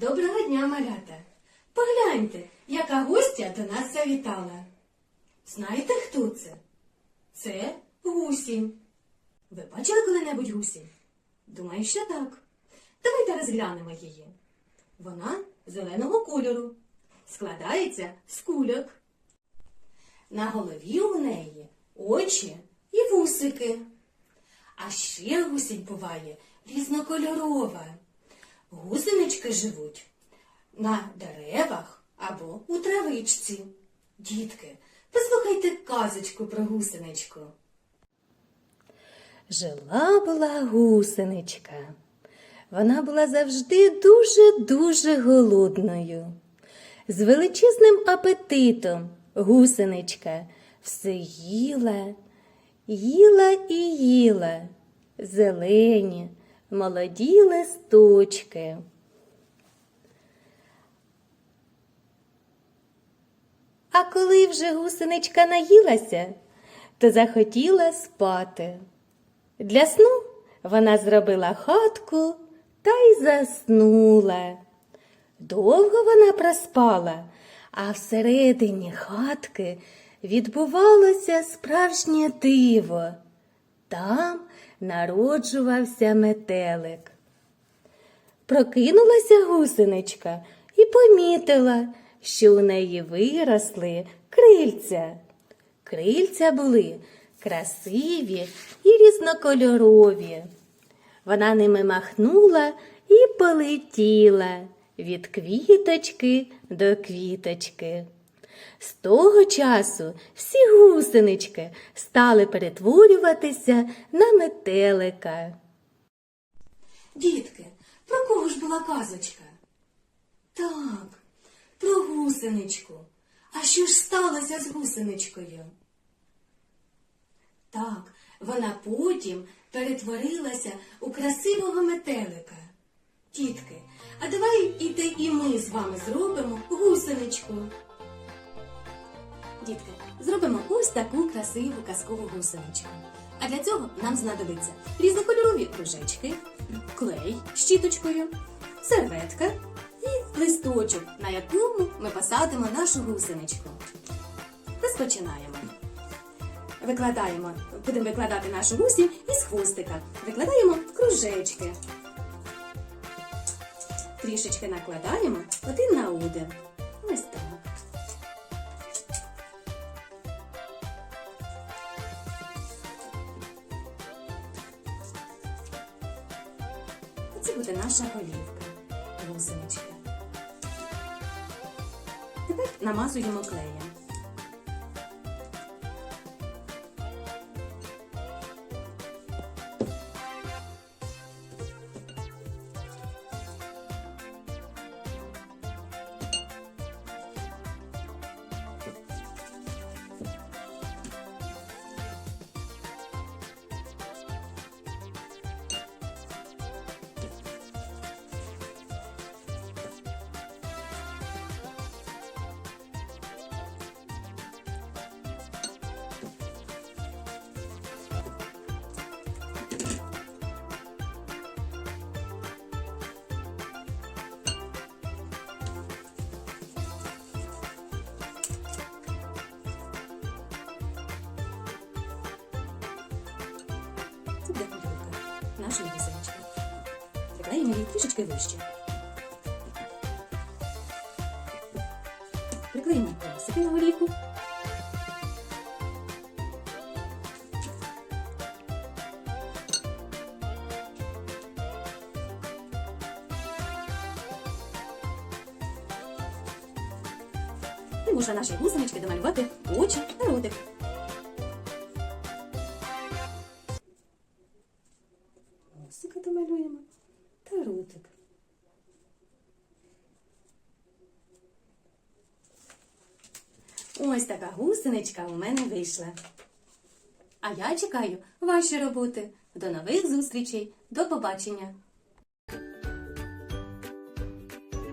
дня, малята! Погляньте, яка гостя до нас завітала. Знаєте, хто це? Це гусінь. Ви бачили коли-небудь гусінь? Думаю, що так. Давайте розглянемо її. Вона зеленого кольору, складається з кульок. На голові у неї очі і вусики. А ще гусінь буває різнокольорова. Гусенички живуть на деревах або у травичці. Дітки, послухайте казочку про гусеничку. Жила була гусеничка. Вона була завжди дуже-дуже голодною. З величезним апетитом гусеничка все їла, їла і їла зелені, молоді листочки. А коли вже гусеничка наїлася, то захотіла спати. Для сну вона зробила хатку та й заснула. Довго вона проспала, а всередині хатки відбувалося справжнє диво. Там народжувався метелик. Прокинулася гусеничка і помітила, що у неї виросли крильця. Крильця були красиві і різнокольорові. Вона ними махнула і полетіла від квіточки до квіточки. З того часу всі гусенички стали перетворюватися на метелика. Дітки, про кого ж була казочка? Так, про гусеничку. А що ж сталося з гусеничкою? Так, вона потім перетворилася у красивого метелика. Тітки, а давай іти і ми з вами зробимо гусеничку. Дітки, зробимо ось таку красиву казкову гусеничку. А для цього нам знадобиться різнокольорові кружечки, клей з щіточкою, серветка і листочок, на якому ми посадимо нашу гусеничку. Розпочинаємо. Викладаємо, будемо викладати нашу гусінь із хвостика. Викладаємо кружечки. Трішечки накладаємо один на один. Ось так. Оце буде наша голівка, гусеничка. Тепер намазуємо клеєм. Нашої гусенички. Приклеїмо її трішечки вище. Приклеїмо носики на голівку. І можна нашій гусенички домалювати очі та ротик. Ось така гусеничка у мене вийшла. А я чекаю ваші роботи. До нових зустрічей. До побачення!